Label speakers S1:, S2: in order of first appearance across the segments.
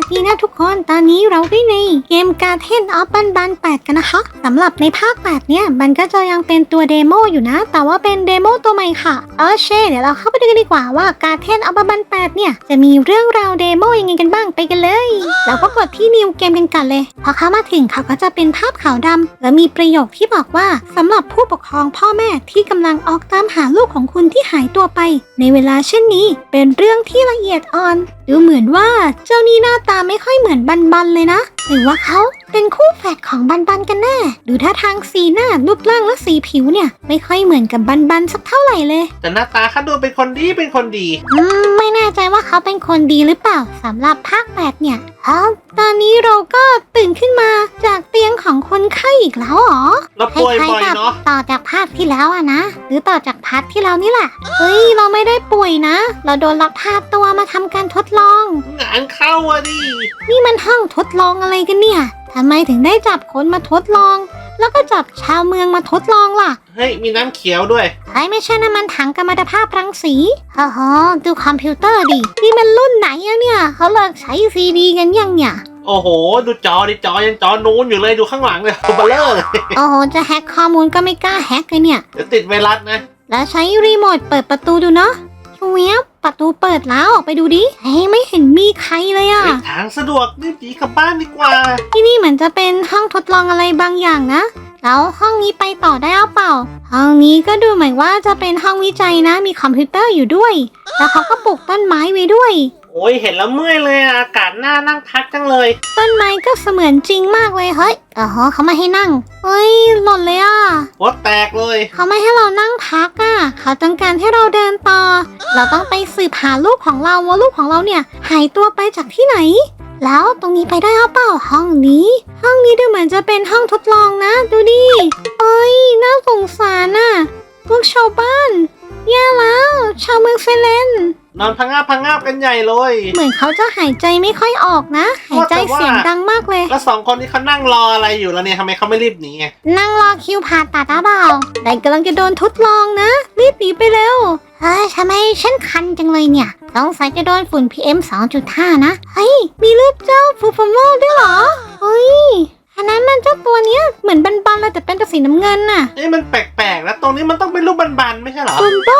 S1: สดีนะทุกคน ตอนนี้เราได้ในเกมการเทนออฟบันบัน8กันนะคะสำหรับในภาค8เนี่ยมันก็จะยังเป็นตัวเดโมอยู่นะ แต่ว่าเป็นเดโมตัวใหม่ค่ะเอเช่เดี๋ยวเราเข้าไปดูกันดีกว่าว่าการเทนออฟบันบัน8เนี่ยจะมีเรื่องราวเดโมยังไงกันบ้างไปกันเลยเราก็กดที่นิวเกมกันก่อนเลยพอเข้ามาถึงเขาก็จะเป็นภาพขาวดำและมีประโยคที่บอกว่าสำหรับผู้ปกครองพ่อแม่ที่กำลังออกตามหาลูกของคุณที่หายตัวไป ในเวลาเช่นนี้เป็นเรื่องที่ละเอียดอ่อนดูเหมือนว่าเจ้านี่หน้าตาไม่ค่อยเหมือนบันบันเลยนะ หรือว่าเขา เป็นคู่แฝดของบันบันกันแน่ดูท่าทางสีหน้ารูปร่างและสีผิวเนี่ย ไม่ค่อยเหมือนกับบันบันสักเท่าไหร่เลย
S2: แต่หน้าตาเขาดูเป็นคนดีเป็นคนดี
S1: อืมไม่แน่ใจว่าเขาเป็นคนดีหรือเปล่าสำหรับภาคแปดเนี่ยเอาตอนนี้เราก็ตื่นขึ้นมาจากเตียงของคนไข้อีกแล้วเหรอ
S2: เราป่วยบ่อย
S1: กับ
S2: เนาะ
S1: ต่อจากภาคที่แล้วอะนะ หรือต่อจากพาร์ทที่แล้วนี่แหละ เฮ้ย เราไม่ได้ป่วยนะ เราโดนลักพาตัวมาทำการทดลอง
S2: งานเข้าอะดิ
S1: นี่มันห้องทดลองอะไรกันเนี่ย ทำไมถึงได้จับคนมาทดลอง แล้วก็จับชาวเมืองมาทดลองล่ะ
S2: เฮ้ย มีน้ำเขียวด้วย
S1: ไอ้ไม่ใช่น้ำมันถังกัมมันตภาพรังสีฮ่าฮดูคอมพิวเตอร์ดิ นี่มันรุ่นไหนอะเนี่ย เขาเลิกใช้ซีดีกันยังเนี่ย
S2: โอ้โห ดูจอดิจอยังจอนูนอยู่เลยดูข้างหลังเลยตัวเบลเลอร์เลย
S1: โอ้โห จะแฮกข้อมูลก็ไม่กล้าแฮกเลยเนี่ย
S2: เดี๋ยวติดไวรัสนะ
S1: แล้วใช้รีโมทเปิดประตูดูเนาะเวียบ ประตูเปิดแล้วออกไปดูดิเฮ้ยไม่เห็นมีใครเลยอะ
S2: เฮ้ยทางสะดวกรีบหนีกลับบ้านดีกว่า
S1: ที่นี่เหมือนจะเป็นห้องทดลองอะไรบางอย่างนะ แล้วห้องนี้ไปต่อได้หรือเปล่า ห้องนี้ก็ดูเหมือนว่าจะเป็นห้องวิจัยนะ มีคอมพิวเตอร์อยู่ด้วย แล้วเขาก็ปลูกต้นไม้ไว้ด้วย
S2: โอ้ยเห็นแล้วเมื่อยเลยอะอากาศหน้านั่งพักจังเลย
S1: ต้นไม้ก็เสมือนจริงมากเลยเฮ้ยอ๋อเขาไม่ให้นั่งเฮ้ยหล่นเลยอะ
S2: หัวแตกเลย
S1: เขาไม่ให้เรานั่งพักอะเขาต้องการให้เราเดินต่อ เราต้องไปสืบหาลูกของเราว่าลูกของเราเนี่ย หายตัวไปจากที่ไหน แล้วตรงนี้ไปได้หรือเปล่าห้องนี้ ห้องนี้ดูเหมือนจะเป็นห้องทดลองนะ ดูดิเอ้ยน่าสงสารน่ะพวกชาวบ้านแย่แล้ว ชาวเมืองเซเลน
S2: นอนพังงาบพังงาบกันใหญ่เลย
S1: เหมือนเขาจะหายใจไม่ค่อยออกนะ หายใจเสียงดังมากเลย
S2: แล้วสองคนนี้เขานั่งรออะไรอยู่แล้วเนี่ยทำไมเขาไม่รีบหนีไง
S1: นั่งรอคิวผ่าตัดหรือเปล่าแต่กำลังจะโดนทดลองนะ รีบหนีไปเร็ว เฮ้ยทำไมฉันคันจังเลยเนี่ยสงสัยจะโดนฝุ่น PM 2.5 นะ เฮ้ย มีรูปเจ้าฟูฟโมด้วยเหรอเฮ้ยอันนั้นมันเจ้าตัวเนี้ยเหมือนบันๆเลยแต่เป็นตัวสีน้ำเงินน่ะ
S2: เอ้ยมันแปลกๆแล้วตรงนี้มันต้องเป็นรูปบันๆไม่ใช่เหรอ
S1: บุมโบ้เหรอเฮ้ย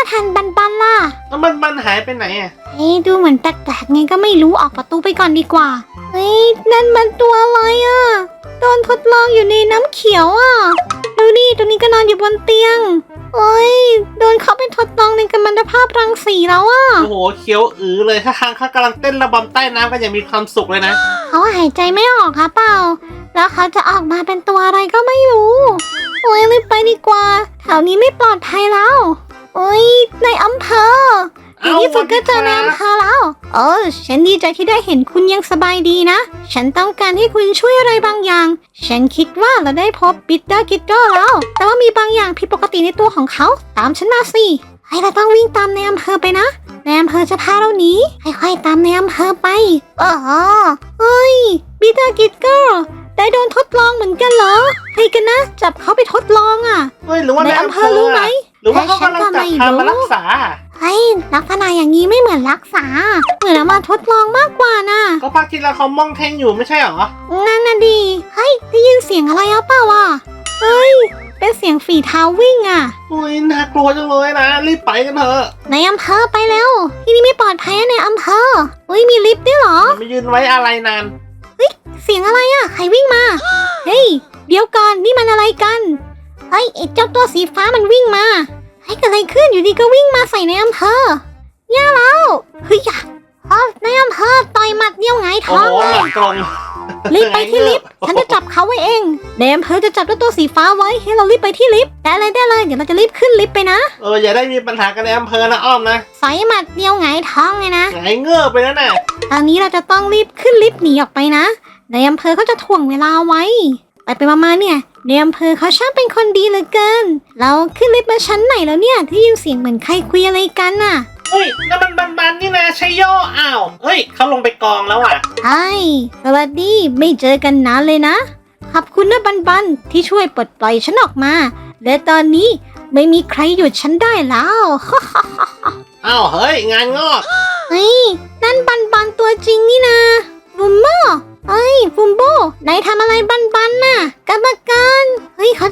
S1: ทำไมเขามาทันบันๆล่ะ
S2: แล้วมันมันหายไปไหนอะ
S1: เฮ้ยดูเหมือนแปลกๆไงก็ไม่รู้ออกประตูไปก่อนดีกว่า เฮ้ยนั่นมันตัวอะไรอะโดนทดลองอยู่ในน้ำเขียวอะดูดิตัวนี้ก็นอนอยู่บนเตียงเอ้ยโดนเขาเป็นทดลองในกัมมันตภาพรังสีแล้วอะ
S2: โอ้โหเขียวอือเลยถ้าทางเขากำลังเต้นระบำใต้น้ำกันอย่างมีความสุขเลยนะ
S1: เขาหายใจไม่ออกค่ะเปล่า แล้วเขาจะออกมาเป็นตัวอะไรก็ไม่รู้โอ้ยรีบไปดีกว่าแถวนี้ไม่ปลอดภัยแล้ว โอ้ยในอำเภอในที่สุดก็เจอในอำเภอแล้วเออฉันดีใจที่ได้เห็นคุณยังสบายดีนะ ฉันต้องการให้คุณช่วยอะไรบางอย่าง ฉันคิดว่าเราได้พบปิตเตอร์กิตเตอร์แล้ว แต่ว่ามีบางอย่างผิดปกติในตัวของเขา ตามฉันมาสิให้เราต้องวิ่งตามในอำเภอไปนะในอำเภอจะพาเราหนีค่อยๆตามในอำเภอไปเออเฮ้ยปิตเตอร์กิตเตอร์ ได้โดนทดลองเหมือนกันเหรอใครกันนะ จับเขาไปทดลองอะ
S2: เฮ้ยหรือว่า
S1: ใน
S2: ใน
S1: อำ
S2: อำ
S1: เภ
S2: เภ
S1: อ
S2: อ
S1: รู้ไหม
S2: หรือว่าเขากำลังจับพามารักษา
S1: เฮ้ยลักษณะอย่างนี้ไม่เหมือนรักษา เหมือนเอามาทดลองมากกว่าน่ะ
S2: ก็พักที่แล้วเขามองแทงอยู่ไม่ใช่เหรอ
S1: นั่นน่ะดีเฮ้ยได้ยินเสียงอะไรหรือเปล่าวะเฮ้ยเป็นเสียงฝีเท้าวิ่งอะ
S2: โอ้ยน่ากลัวจังเลยนะ รีบไปกันเถอะ
S1: ในอำเภอไปแล้ว ที่นี่ไม่ปลอดภัยนะในอำเภอเฮ้ยมีลิฟต์ด้วยเหรอ
S2: อย่ามายืนไว้อะไรนาน
S1: เสียงอะไรอะใครวิ่งมา เฮ้ย เดี๋ยวก่อนนี่มันอะไรกันเฮ้ยไอ้เจ้าตัวสีฟ้ามันวิ่งมาเฮ้ยเกิดอะไรขึ้นอยู่ดีก็วิ่งมาใส่ในอำเภอย่าแล้วเฮ้ยอย่า อ๋อในอำเภอต่อยหมัดเดียวไงาย
S2: โอ้
S1: ท้อง
S2: โห
S1: เล
S2: หลั
S1: ย
S2: งตรง
S1: รีบไปที่ลิฟต์ฉันจะจับเขาไว้เองในอำเภอจะจับเจ้าตัวสีฟ้าไว้ให้เรารีบไปที่ลิฟต์ได้เลยได้เลยเดี๋ยวเราจะรีบขึ้นลิฟต์ไปนะ
S2: เอออย่าได้มีปัญหากันในอำเภอนะอ้อมนะ
S1: ใส่หมัดเดียวไงายท้องเลยนะ
S2: ไงเงือบไปแล้วน่ะ
S1: ตอนนี้เราจะต้องรีบขึ้นลิฟต์หนีออกไปนะในอำเภอเขาจะถ่วงเวลาไว้ ไปไปมาๆเนี่ยในอำเภอเขาช่างเป็นคนดีเหลือเกิน เราขึ้นลิฟต์มาชั้นไหนแล้วเนี่ยที่ยินเสียงเหมือนใครคุยอะไรกันน่ะ
S2: เฮ้ยนั่มันบันบันนี่นะชัยโยอ้าวเฮ้ยเขาลงไปกองแล้วอะ
S1: ไอ้สวัสดีไม่เจอกันนานเลยนะ ขอบคุณนะบันบันที่ช่วยปลดปล่อยฉันออกมา และตอนนี้ไม่มีใครหยุดฉันได้แล้ว
S2: อ้าวเฮ้ย งานงอก
S1: เฮ้ยนั่นบันบันตัวจริงนี่นะบุมโบเฮ้ยบุมโบนายทำอะไรบันบันน่ะกรรมการ
S2: แ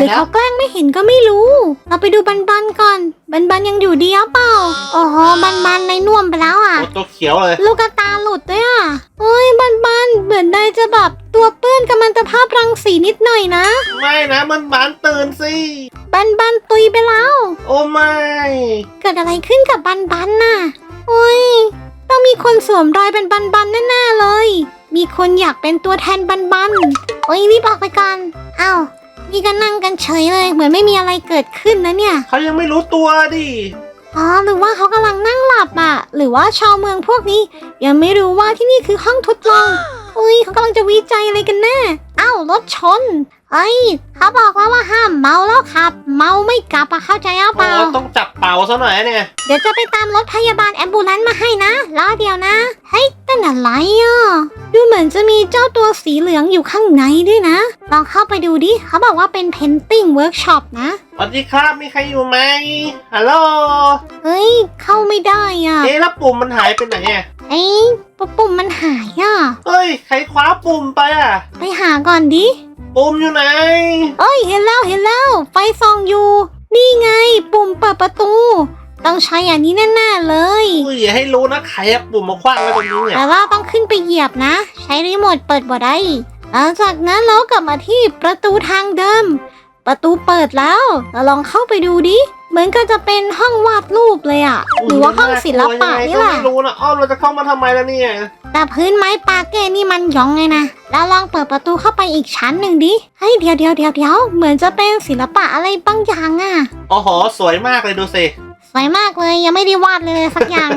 S2: ล้ว
S1: เขาแกล้งไม่เห็นก็ไม่รู้ เราไปดูบันบันก่อน บันบันยังอยู่ดีหรือเปล่าโอ้โหบันบันในน่วมไปแล้วอะ
S2: โอ้ตัวเขียวเลย
S1: ลูกตาหลุดด้วยอะโอ้ยบันบันเหมือนได้จะแบบตัวเปื้อนกับมันตภาพรังสีนิดหน่อยนะ
S2: ไม่นะมันบานตื่นสิ
S1: บันบันตุยไปแล้ว
S2: โอ้ไม่
S1: เกิดอะไรขึ้นกับบันบันน่ะโอ้ย ต้องมีคนสวมรอยเป็นบันบันแน่ๆเลย มีคนอยากเป็นตัวแทนบันบันโอ้ยรีบออกไปกันอ้าวนี่ก็นั่งกันเฉยเลย เหมือนไม่มีอะไรเกิดขึ้นนะเนี่ย
S2: เขายังไม่รู้ตัวดิ
S1: อ๋อหรือว่าเขากำลังนั่งหลับอะ หรือว่าชาวเมืองพวกนี้ ยังไม่รู้ว่าที่นี่คือห้องทดลอง อุ้ยเขากำลังจะวิจัยอะไรกันแน่ อ้าวรถชนเฮ้ยเขาบอกแล้วว่าห้ามเมาแล้วขับ เมาไม่กลับอะเข้าใจเอาเป
S2: โอ้
S1: ล่า
S2: ต้องจับเป่าซะหน่อยเนี่ย
S1: เดี๋ยวจะไปตามรถพยาบาลแอมบูเลนซ์มาให้นะรอเดียวนะ เฮ้ยแต่อะไรอะ ดูเหมือนจะมีเจ้าตัวสีเหลืองอยู่ข้างในด้วยนะ ลองเข้าไปดูดิ เขาบอกว่าเป็น painting workshop นะ
S2: สวัสดีครับมีใครอยู่ไหมฮัลโหล
S1: เฮ้ย เข้าไม่ได้อะ
S2: เอ๊ะแล้วปุ่มมันหายไปไหนอะ
S1: เอ้ย ปุ่มปุ่มมันหายอะ
S2: เฮ้ย ใครคว้าปุ่มไปอะ
S1: ไปหาก่อนดิ
S2: ปุ่มอยู่ไหน
S1: เอ้ยเห็นแล้วเห็นแล้วไฟส่องอยู่ นี่ไง ปุ่มเปิดประตู ต้องใช้อันนี้แน่ๆเลย
S2: อุ้ยอย่าให้รู้นะใครเอาปุ่มมาคว้างไว้ตรงนี้เนี่ย
S1: แต่ว่าต้องขึ้นไปเหยียบนะ ใช้รีโมทเปิดบ่ได้หลังจากนั้นเรากลับมาที่ประตูทางเดิม ประตูเปิดแล้วเราลองเข้าไปดูดิ เหมือนก็จะเป็นห้องวาดรูปเลยอะหรือว่าห้องศิลปะนี่แหละ
S2: ยังไงก็ไม่รู้นะอ้อมเราจะเข้ามาทำไมล่ะเนี่ย
S1: แต่พื้นไม้ปาเก้นี่มันหยองไงนะ แล้วลองเปิดประตูเข้าไปอีกชั้นหนึ่งดิ เฮ้ยเดี๋ยวเดี๋ยวเดี๋ยวเดี๋ยวเหมือนจะเป็นศิลปะอะไรบางอย่างอะ
S2: โอ้โห สวยมากเลยดูสิ
S1: สวยมากเลยยังไม่ได้วาดเลยสักอย่าง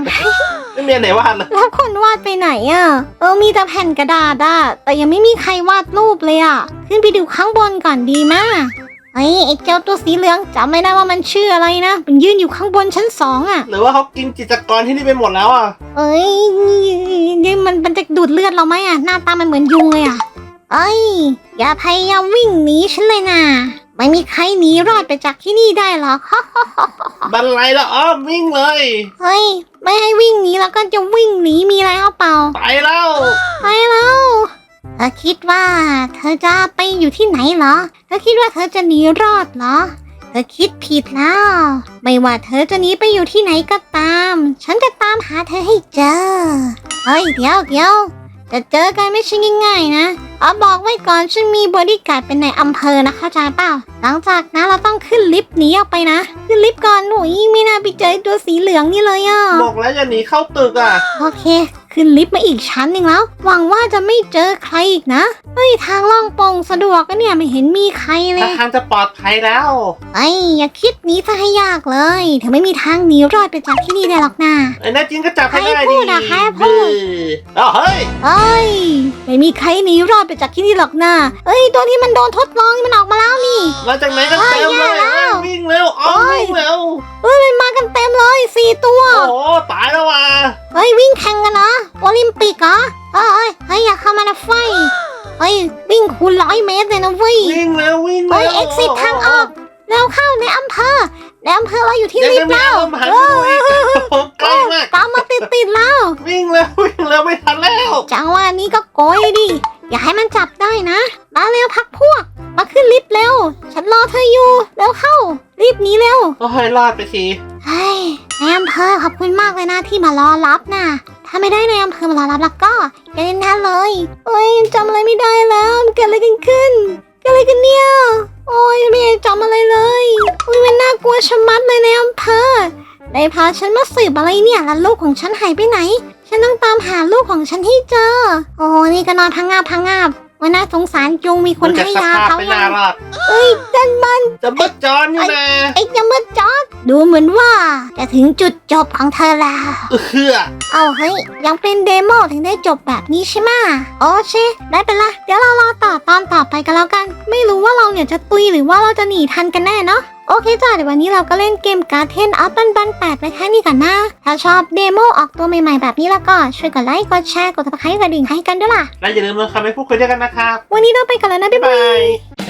S2: ไม่มีอันไหนวาดเลย
S1: แล้วคนวาดไปไหนอะ่ะเออมีแต่แผ่นกระดาษอะแต่ยังไม่มีใครวาดรูปเลยอะ่ะขึ้นไปดูข้างบนก่อนดีมาก เฮ้ยไอ้เจ้าตัวสีเหลืองจำไม่ได้ว่ามันชื่ออะไรนะ มันยืนอยู่ข้างบนชั้นสองอะ่ะ
S2: หรือว่าเขากินจิตรกรที่นี่ไปหมดแล้วอะ
S1: เอ้ยนี่มันมันจะดูดเลือดเราไหมอะ่ะหน้าตามันเหมือนยุงเลยอะ่ะเอ้ย อย่าพยายามวิ่งหนีฉันเลยนะไม่มีใครหนีรอดไปจากที่นี่ได้หรอก
S2: บันไลแล้วอ้อมวิ่งเลย
S1: เฮ้ย ไม่ให้วิ่งหนีแล้วก็จะวิ่งหนีมีอะไรเอาเปล่า
S2: ไปแล้ว
S1: ไปแล้ว เธอคิดว่า เธอจะไปอยู่ที่ไหนเหรอ เธอคิดว่าเธอจะหนีรอดเหรอ เธอคิดผิดแล้ว ไม่ว่าเธอจะหนีไปอยู่ที่ไหนก็ตาม ฉันจะตามหาเธอให้เจอ เฮ้ยเดี๋ยวเดี๋ยวจะเจอกันไม่ใช่ง่ายๆนะเอาบอกไว้ก่อนฉันมีบริการดเป็นในายอำเภอนะเข้าใจเปล่า หลังจากนั้นเราต้องขึ้นลิฟต์หนีออกไปนะ ขึ้นลิฟต์ก่อนหนุ่ยไม่น่าไปเจอไอ้ตัวสีเหลืองนี่เลยอะ
S2: บอกแล้วอย่าหนีเข้าตึกอะ
S1: โอเค ขึ้นลิฟต์มาอีกชั้นหนึ่งแล้ว หวังว่าจะไม่เจอใครอีกนะ เฮ้ยทางล่องโปร่งสะดวกก็เนี่ยไม่เห็นมีใครเล
S2: ถ้าย ทางจะปลอดภัยแล้ว
S1: เอ้ยอย่าคิดหนีซะให้ยากเลย เธอไม่มีทางหนีรอดไปจากที่นี่ได้หรอกนะ
S2: ไอ้แน่จริงก็จับให้ได้
S1: ใครพู
S2: ดิ
S1: ดอะใครพูด
S2: เอ้าเฮ้ย
S1: เอ้ย ไม่มีใครหนีรอดไปจากที่นี่หรอกนะเอ้ยตัวที่มันโดนทดลองนี่มันออกมาแล้วนี่
S2: มาจากไหนกันเต็มเลย
S1: เฮ้ยแย่แล้ว
S2: วิ่งเร็วอ้อม
S1: เฮ้ย
S2: วิ่งเร็ว
S1: เอ้ยมันมากันเต็มเลยสี่ตัว
S2: โอ้โหตายแล้วว่ะ
S1: เฮ้ยวิ่งแข่งกันนะโอลิมปิกเหรอเอ้ยเฮ้ยอย่าเข้ามานะไฟเฮ้ยวิ่งคูณร้อยเมตรเลยนะเว้ย
S2: วิ่งเร็ววิ่ง
S1: เฮ้
S2: เร็
S1: ยว exit ทางออกเร็วเข้าในอำเภอ ในอำเภอเราอยู่ที่
S2: ยัง
S1: ลิฟ
S2: จะ
S1: ต์
S2: มี
S1: แล้ว
S2: ลมหายใจอีกโอ้โหใกล้มาก
S1: ตามมาติดติดๆแล้ว
S2: วิ่งเร็ววิ่งเร็วไม่ทันแล้ว
S1: จังหวะนี้ก็โกยดิ อย่าให้มันจับได้นะ มาเร็วพักพวก มาขึ้นลิฟต์เร็ว ฉันรอเธออยู่เร็วเข้า รีบหนีเร็ว
S2: โอ้ยรอดไปที
S1: เฮ้ยในอำเภอขอบคุณมากเลยนะที่มารอรับนะถ้าไม่ได้ในอำเภอมารอรับแล้วก็อย่าเล่นท่านเลยเฮ้ยจำอะไรไม่ได้แล้วมันเกิดอะไรกันขึ้นเกิด อะไรกันเนี่ย โอ้ยไม่ได้จำอะไรเลยอุ้ยมันน่ากลัวชะมัดเลยในอำเภอได้พาฉันมาสืบอะไรเนี่ยแล้วลูกของฉันหายไปไหน ฉันต้องตามหาลูกของฉันให้เจอ โอ้นี่ก็นอนพังงาบพังงาบ ว่าน่าสงสารจุงมีคน
S2: ดูจาก
S1: ให้
S2: ส
S1: ยา
S2: ภาพ
S1: เขา
S2: ไม่
S1: ยั
S2: น่างรอด
S1: เอ้ยจันบัน
S2: จะมืดจอนอยู่นะ
S1: ไอ้จะมาจอดดูเหมือนว่า จะถึงจุดจบของเธอแล้ว
S2: เอื้อ
S1: เอาเฮ้ย ยังเป็นเดโมถึงได้จบแบบนี้ใช่ไหมะโอเคได้เป็นละเดี๋ยวเรารอต่อตอนต่อไปกันแล้วกัน ไม่รู้ว่าเราเนี่ยจะตุยหรือว่าเราจะหนีทันกันแน่เนาะ โอเคจ้าเดี๋ยววันนี้เราก็เล่นเกมการ์เทนอัพบันบันแปดไปแค่นี้ก่อนนะ ถ้าชอบเดโมออกตัวใหม่ๆแบบนี้แล้วก็ช่วยกดไลค์ กดแชร์ กดติดตามกระดิ่งให้กันด้วยล่ะ
S2: และอย่าลืมลงคอมเมนต์พูดคุยด้วยกันนะครับ
S1: วันนี้เราไปกันแล้วนะ บ๊าย
S2: บ๊าย
S1: บา
S2: บายย